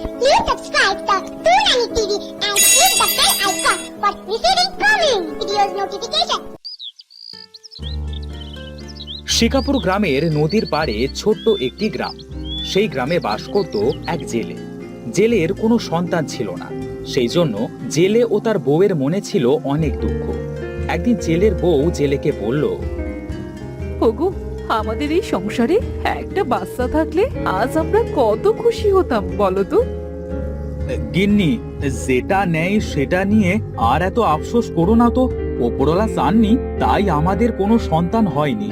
please subscribe Toonami TV and click the bell icon for receiving coming videos notification. শিকাপুর গ্রামের নদীর পাড়ে ছোট্ট একটি গ্রাম। সেই গ্রামে বাস করত এক জেলে। জেলের কোনো সন্তান ছিল না। সেই জন্য জেলে ও তার বউয়ের মনে ছিল অনেক দুঃখ। একদিন জেলের বউ জেলেকে বলল ওগো আমাদের এই সংসারে একটা বাচ্চা থাকলে আজ আমরা কত খুশি হতাম বলো তো? গিন্নি যেটা নেই সেটা নিয়ে আর এত আফসোস করো না তো। ওপরওয়ালা চাননি তাই আমাদের কোনো সন্তান হয়নি।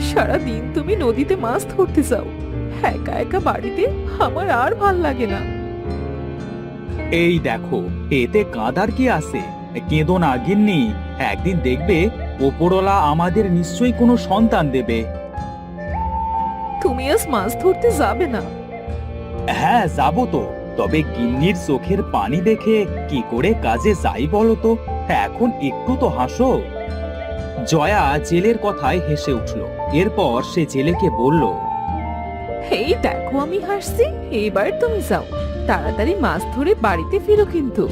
সারা দিন তুমি নদীতে মাছ ধরতে যাও। একা একা বাড়িতে আমার আর ভালো লাগে না। এই দেখো এতে কাদার কি আছে? কেঁদো না গিন্নি। একদিন দেখবে ওপরওয়ালা আমাদের নিশ্চয়ই কোনো সন্তান দেবে। তুমি আজ মাছ ধরতে যাবে না। হ্যাঁ যাব তো। তবে গিন্নির চোখের পানি দেখে কি করে কাজে যাই বলো তো? এখন একটু তো হাসো। জয়া জেলের কথায় হেসে উঠল। এরপর সে জেলেকে বলল এই দেখো আমি হাসছি। এবার তুমি যাও। তাড়াতাড়ি মাছ ধরে বাড়িতে ফিরো কিন্তু।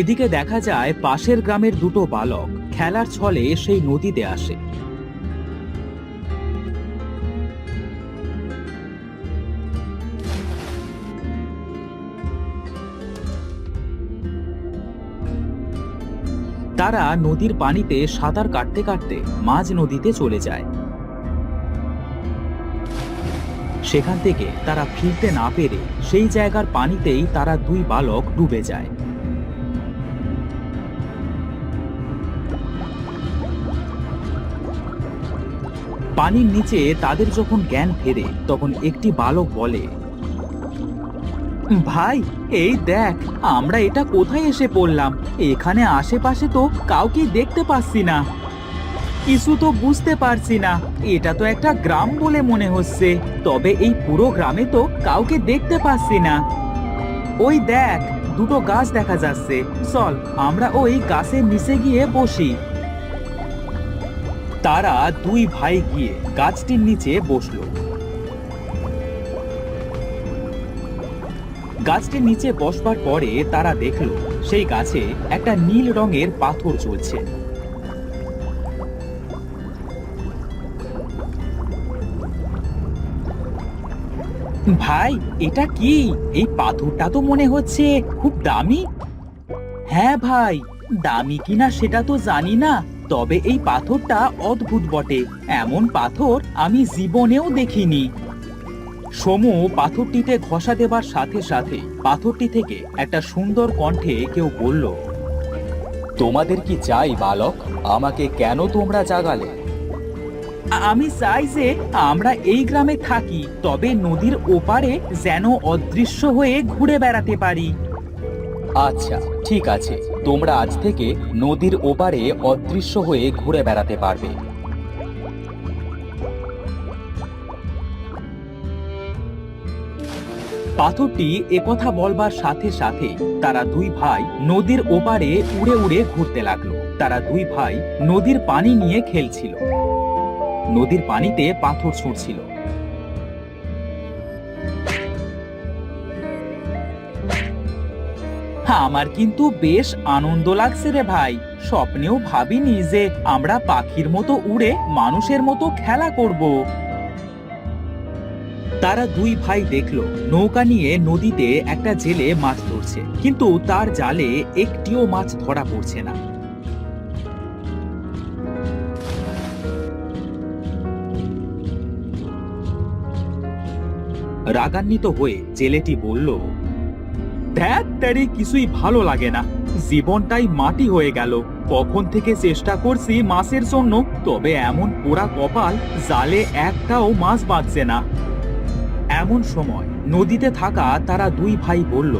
এদিকে দেখা যায় পাশের গ্রামের দুটো বালক খেলার ছলে সেই নদীতে আসে। তারা নদীর পানিতে সাঁতার কাটতে কাটতে মাঝ নদীতে চলে যায়। সেখান থেকে তারা ফিরতে না পেরে সেই জায়গার পানিতেই তারা দুই বালক ডুবে যায়। পানির নিচে তাদের যখন জ্ঞান ফেরে, তখন একটি বালক বলে, ভাই, এই দেখ, আমরা এটা কোথায় এসে পড়লাম? এখানে আশেপাশে তো কাউকে দেখতে পাচ্ছি না। কিছু তো বুঝতে পারছি না। এটা তো একটা গ্রাম বলে মনে হচ্ছে। তবে এই পুরো গ্রামে তো কাউকে দেখতে পাচ্ছি না। ওই দেখ, দুটো গাছ দেখা যাচ্ছে। চল, আমরা ওই গাছের নিচে গিয়ে বসি। তারা দুই ভাই গিয়ে গাছটির নিচে বসল। গাছটির নিচে বসবার পরে তারা দেখল, সেই গাছে একটা নীল রঙের পাথর ঝুলছে ভাই, এটা কি? এই পাথরটা তো মনে হচ্ছে খুব দামি। হ্যাঁ ভাই, দামি কিনা সেটা তো জানি না। তবে এই পাথরটা অদ্ভুত বটে। এমন পাথর আমি জীবনেও দেখিনি। সমু, পাথরটিতে ঘষা দেবার সাথে সাথে পাথরটি থেকে একটা সুন্দর কণ্ঠে কেউ বলল, তোমাদের কি চাই, বালক? আমাকে কেন তোমরা জাগালে? আমি চাই যে আমরা এই গ্রামে থাকি, তবে নদীর ওপারে যেন অদৃশ্য হয়ে ঘুরে বেড়াতে পারি। আচ্ছা ঠিক আছে। তোমরা আজ থেকে নদীর ওপারে অদৃশ্য হয়ে ঘুরে বেড়াতে পারবে। পাথরটি একথা বলবার সাথে সাথে তারা দুই ভাই নদীর ওপারে উড়ে উড়ে ঘুরতে লাগল। তারা দুই ভাই নদীর পানি নিয়ে খেলছিল। নদীর পানিতে পাথর ছুঁড়ছিল আমার কিন্তু বেশ আনন্দ লাগছে রে ভাই। স্বপ্নেও ভাবিনি যে আমরা পাখির মতো উড়ে মানুষের মতো খেলা করব। তারা দুই ভাই দেখল, নৌকা নিয়ে নদীতে একটা জেলে মাছ ধরছে, কিন্তু তার জালে একটিও মাছ ধরা পড়ছে না। রাগান্বিত হয়ে জেলেটি বলল ধ্যাত তেরি কিছুই ভালো লাগে না। জীবনটাই মাটি হয়ে গেল। কখন থেকে চেষ্টা করছি মাছের জন্য, তবে এমন পোড়া কপাল জালে একটাও মাছ বাঁচছে না। এমন সময় নদীতে থাকা তারা দুই ভাই বলল,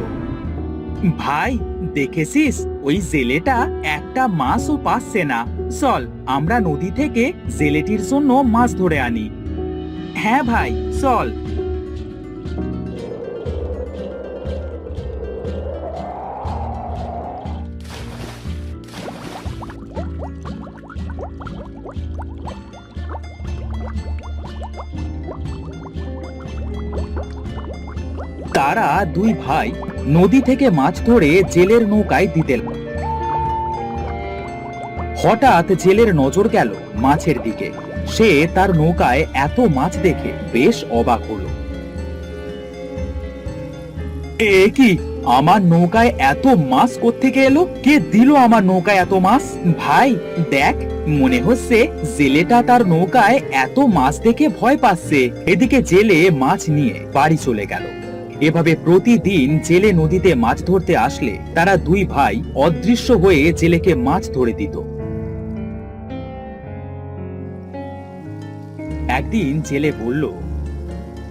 ভাই, দেখেছিস? ওই জেলেটা একটা মাছও পাচ্ছে না। চল, আমরা নদী থেকে জেলেটির জন্য মাছ ধরে আনি। হ্যাঁ ভাই, চল। তারা দুই ভাই নদী থেকে মাছ ধরে জেলের নৌকায় দিতে হঠাৎ জেলের নজর গেল মাছের দিকে। সে তার নৌকায় এত মাছ দেখে বেশ অবাক হলো। এ কি? আমার নৌকায় এত মাছ কোত্থেকে এলো? কে দিল আমার নৌকায় এত মাছ? ভাই, দেখ, মনে হচ্ছে জেলেটা তার নৌকায় এত মাছ দেখে ভয় পাচ্ছে। এদিকে জেলে মাছ নিয়ে বাড়ি চলে গেল। এভাবে প্রতিদিন জেলে নদীতে মাছ ধরতে আসলে তারা দুই ভাই অদৃশ্য হয়ে জেলেকে মাছ ধরে দিত। একদিন জেলে বলল,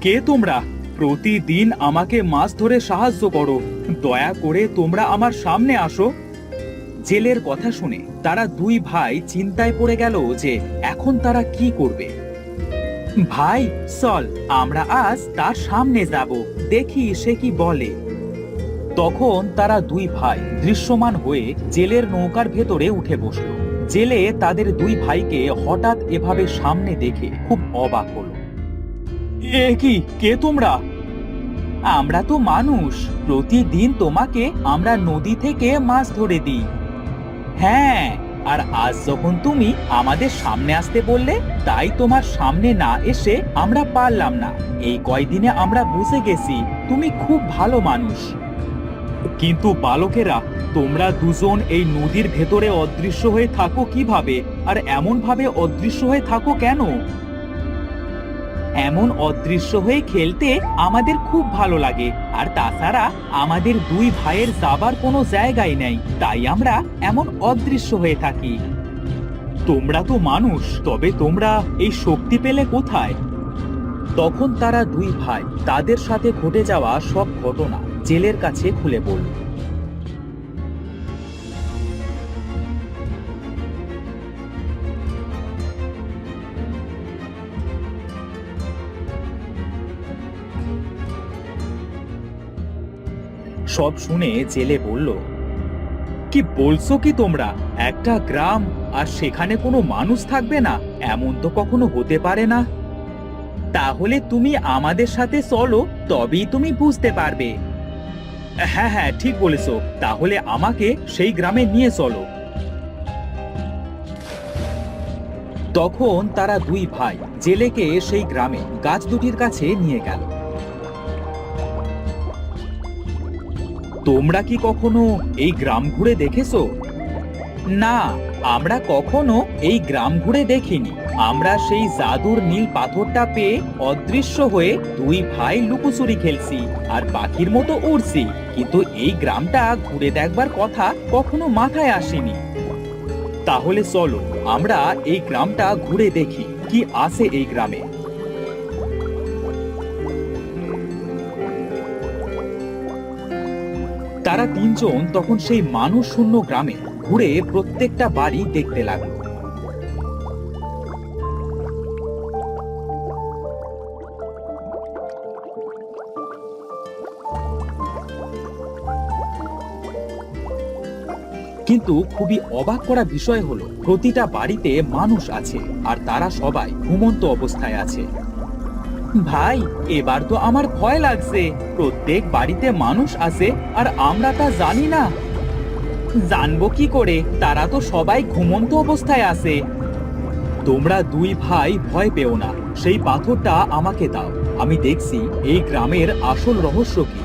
কে তোমরা? প্রতিদিন আমাকে মাছ ধরে সাহায্য করো। দয়া করে তোমরা আমার সামনে আসো। জেলের কথা শুনে তারা দুই ভাই চিন্তায় পড়ে গেল যে এখন তারা কি করবে। ভাই, চল, আমরা আজ তার সামনে যাব। দেখি সে কি বলে। তখন তারা দুই ভাই দৃশ্যমান হয়ে জেলের নৌকার ভেতরে উঠে বসল। জেলে তাদের দুই ভাইকে হঠাৎ এভাবে সামনে দেখে খুব অবাক হলো। এ কি? কে তোমরা? আমরা তো মানুষ। প্রতিদিন তোমাকে আমরা নদী থেকে মাছ ধরে দিই। হ্যাঁ আর আজ যখন তুমি আমাদের সামনে আসতে বললে, তাই তোমার সামনে না এসে আমরা পারলাম না। এই কয়দিনে আমরা বুঝে গেছি, তুমি খুব ভালো মানুষ। কিন্তু বালকেরা, তোমরা দুজন এই নদীর ভেতরে অদৃশ্য হয়ে থাকো কীভাবে? আর এমন ভাবে অদৃশ্য হয়ে থাকো কেন? এমন অদৃশ্য হয়ে খেলতে আমাদের খুব ভালো লাগে। আর তাছাড়া আমাদের দুই ভাইয়ের যাবার কোনো জায়গাই নেই, তাই আমরা এমন অদৃশ্য হয়ে থাকি। তোমরা তো মানুষ, তবে তোমরা এই শক্তি পেলে কোথায়? তখন তারা দুই ভাই, তাদের সাথে ঘটে যাওয়া সব ঘটনা জেলের কাছে খুলে বলল। সব শুনে জেলে বলল, কি বলছো কি তোমরা? একটা গ্রাম আর সেখানে কোনো মানুষ থাকবে না? এমন তো কখনো হতে পারে না। তাহলে তুমি আমাদের সাথে চলো, তবেই তুমি বুঝতে পারবে। হ্যাঁ হ্যাঁ ঠিক বলেছ। তাহলে আমাকে সেই গ্রামে নিয়ে চলো। তখন তারা দুই ভাই জেলেকে সেই গ্রামে গাছ দুটির কাছে নিয়ে গেল। তোমরা কি কখনো এই গ্রাম ঘুরে দেখেছ? না, আমরা কখনো এই গ্রাম ঘুরে দেখিনি। আমরা সেই জাদুর নীল পাথরটা পেয়ে অদৃশ্য হয়ে দুই ভাই লুকোচুরি খেলছি আর পাখির মতো উড়ছি। কিন্তু এই গ্রামটা ঘুরে দেখবার কথা কখনো মাথায় আসেনি। তাহলে চলো, আমরা এই গ্রামটা ঘুরে দেখি। কি আছে এই গ্রামে? তারা তিনজন তখন সেই মানুষ শূন্য গ্রামে ঘুরে প্রত্যেকটা বাড়ি দেখতে লাগল। কিন্তু খুবই অবাক করা বিষয় হলো, প্রতিটা বাড়িতে মানুষ আছে আর তারা সবাই ঘুমন্ত অবস্থায় আছে। ভাই, এবার তো আমার ভয় লাগছে। প্রত্যেক বাড়িতে মানুষ আছে, আর আমরা তা জানি না। জানব কি করে? তারা তো সবাই ঘুমন্ত অবস্থায় আছে। তোমরা দুই ভাই ভয় পেও না। সেই পাথরটা আমাকে দাও। আমি দেখছি এই গ্রামের আসল রহস্য কি।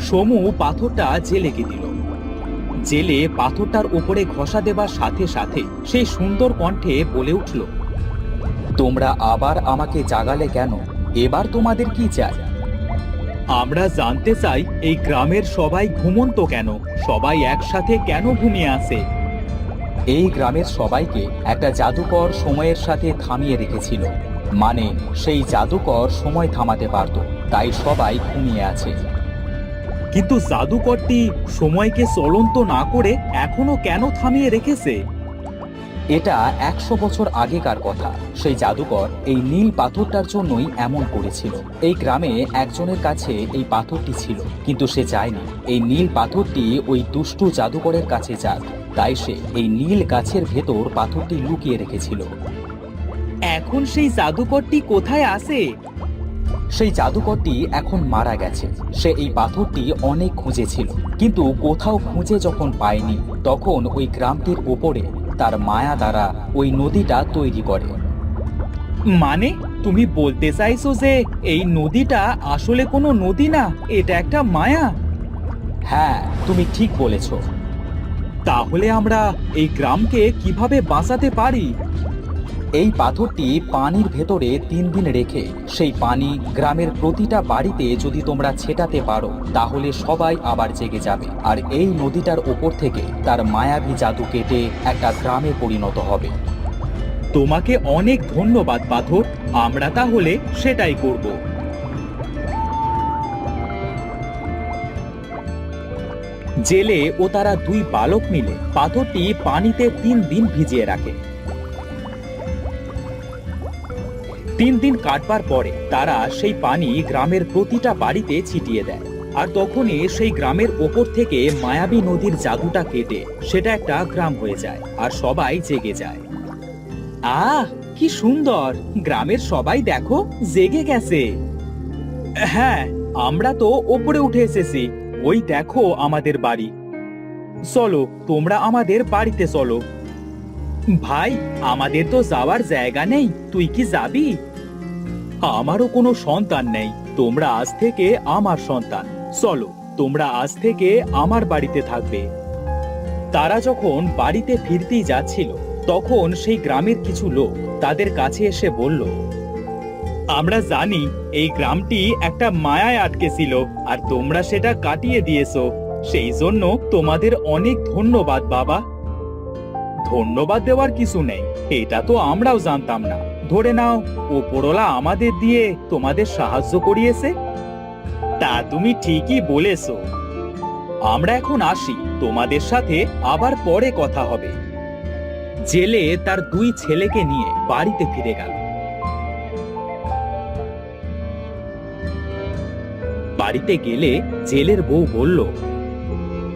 সমু পাথরটা জেলেকে দিল। জেলে পাথরটার উপরে ঘষা দেবার সাথে সাথে সেই সুন্দর কণ্ঠে বলে উঠল তোমরা আবার আমাকে জাগালে কেন? এবার তোমাদের কি চাই? আমরা জানতে চাই এই গ্রামের সবাই ঘুমন্ত কেন? সবাই একসাথে কেন ঘুমিয়ে আছে? এই গ্রামের সবাইকে একটা জাদুকর সময়ের সাথে থামিয়ে রেখেছিল। মানে সেই জাদুকর সময় থামাতে পারত তাই সবাই ঘুমিয়ে আছে। কিন্তু জাদুকরটি সময়কে চলন্ত না করে এখনও কেন থামিয়ে রেখেছে? এটা একশো বছর আগেকার কথা। সেই জাদুকর এই নীল পাথরটার জন্যই এমন করেছিল। এই গ্রামে একজনের কাছে এই পাথরটি ছিল কিন্তু সে চায়নি। এই নীল পাথরটি ওই দুষ্টু জাদুকরের কাছে যাক। তাই সে এই নীল গাছের ভেতর পাথরটি লুকিয়ে রেখেছিল। এখন সেই জাদুকরটি কোথায় আছে? সেই জাদুকরটি এখন মারা গেছে। সে এই পাথরটি অনেক খুঁজেছিল কিন্তু কোথাও খুঁজে যখন পায়নি তখন ওই গ্রামটির ওপরে তার মায়া দ্বারা ওই নদীটা তৈরি করে। মানে তুমি বলতে চাইছো যে এই নদীটা আসলে কোনো নদী না, এটা একটা মায়া? হ্যাঁ তুমি ঠিক বলেছ। তাহলে আমরা এই গ্রামকে কীভাবে বাঁচাতে পারি? এই পাথরটি পানির ভেতরে তিন দিন রেখে, সেই পানি গ্রামের প্রতিটা বাড়িতে যদি তোমরা ছেটাতে পারো, তাহলে সবাই আবার জেগে যাবে। আর এই নদীটার ওপর থেকে তার মায়াবী জাদু কেটে একটা গ্রামে পরিণত হবে। তোমাকে অনেক ধন্যবাদ, পাথর। আমরা তাহলে সেটাই করব। জেলে ও তারা দুই বালক মিলে পাথরটি পানিতে তিন দিন ভিজিয়ে রাখে। তিন দিন কাটবার পরে তারা সেই পানি গ্রামের প্রতিটা বাড়িতে ছিটিয়ে দেয়। আর তখনই সেই গ্রামের ওপর থেকে মায়াবী নদীর জাদুটা কেটে সেটা একটা গ্রাম হয়ে যায় আর সবাই জেগে যায়। আহ, কি সুন্দর! গ্রামের সবাই দেখো জেগে গেছে। হ্যাঁ আমরা তো ওপরে উঠে এসেছি। ওই দেখো আমাদের বাড়ি। চলো, তোমরা আমাদের বাড়িতে চলো। ভাই, আমাদের তো যাওয়ার জায়গা নেই। তুই কি যাবি? আমারও কোনো সন্তান নেই। তোমরা আজ থেকে আমার সন্তান। চলো, তোমরা আজ থেকে আমার বাড়িতে থাকবে। তারা যখন বাড়িতে ফিরতেই যাচ্ছিল, তখন সেই গ্রামের কিছু লোক তাদের কাছে এসে বলল, আমরা জানি এই গ্রামটি একটা মায়ায় আটকে ছিল আর তোমরা সেটা কাটিয়ে দিয়েছ। সেই জন্য তোমাদের অনেক ধন্যবাদ, বাবা। ধন্যবাদ দেওয়ার কিছু নেই। এটা তো আমরাও জানতাম না। ধরে নাও, ওপরওয়ালা আমাদের দিয়ে তোমাদের সাহায্য করিয়েছে। তা তুমি ঠিকই বলেছ। আমরা এখন আসি, তোমাদের সাথে আবার পরে কথা হবে। জেলে তার দুই ছেলেকে নিয়ে বাড়িতে ফিরে গেল। বাড়িতে গেলে জেলের বউ বলল,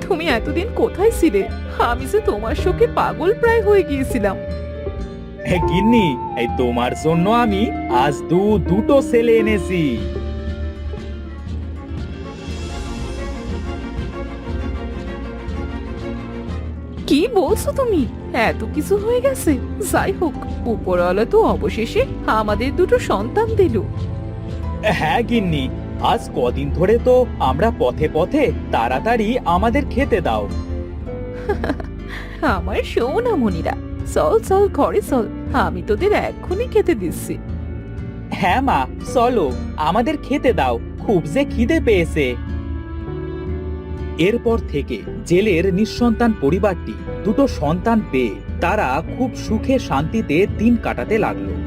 তুমি এতদিন কোথায় ছিলে? আমি যে তোমার শোকে পাগল প্রায় হয়ে গিয়েছিলাম। "হে গিন্নি এই তোমার জন্য আমি আজ দু দুটো ছেলে এনেছি। কি বলছো তুমি? এত কিছু হয়ে গেছে। যাই হোক উপরওয়ালা তো অবশেষে আমাদের দুটো সন্তান দিল। হ্যাঁ গিন্নি আজ কদিন ধরে তো আমরা পথে পথে তাড়াতাড়ি আমাদের খেতে দাও। আমার সোনা মনিরা চল চল, ঘরে চল। আমি তোদের এক্ষুনি খেতে দিচ্ছি। হ্যাঁ মা, চলো, আমাদের খেতে দাও। খুব যে খিদে পেয়েছে। এরপর থেকে জেলের নিঃসন্তান পরিবারটি দুটো সন্তান পেয়ে তারা খুব সুখে শান্তিতে দিন কাটাতে লাগল।